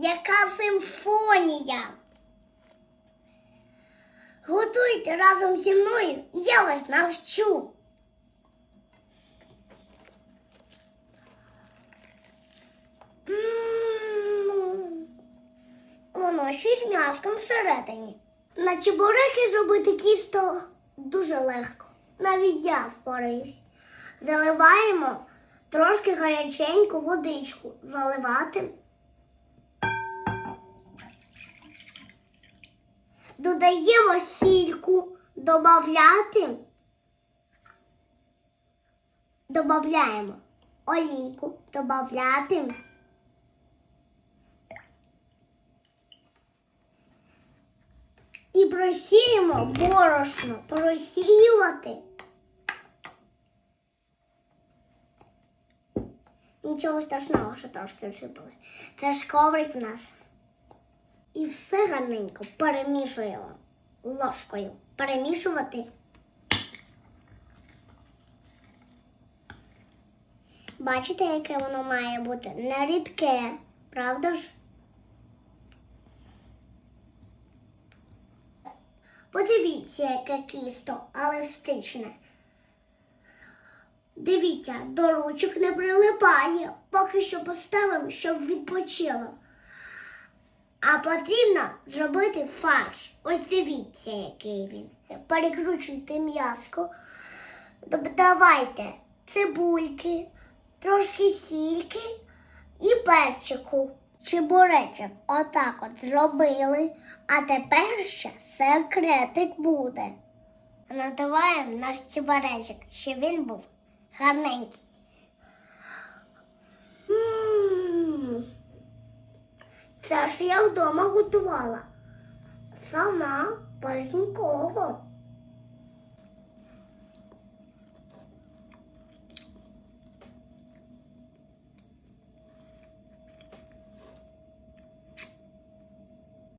яка симфонія. Готуйте разом зі мною, я вас навчу. Воно ще з м'яском всередині. На чебуреки зробити кісто дуже легко. Навіть я впораюсь. Заливаємо трошки гаряченьку водичку. Заливати. Додаємо сільку, додати. Добавляємо олійку, додати. І просіємо борошно, просіювати. Нічого страшного, що трошки розсипалось. Це ж коврик в нас. І все гарненько перемішуємо ложкою. Перемішувати. Бачите, яке воно має бути? Не рідке, правда ж? Подивіться, яке кісто еластичне. Дивіться, до ручок не прилипає. Поки що поставимо, щоб відпочило. А потрібно зробити фарш. Ось дивіться, який він. Перекручуйте м'яско. Додавайте цибульки, трошки сільки і перчику. Чебуречок отак от зробили. А тепер ще секретик буде. Надаваємо наш чебуречок, щоб він був гарненький. Це ж я вдома готувала. Сама без нікого.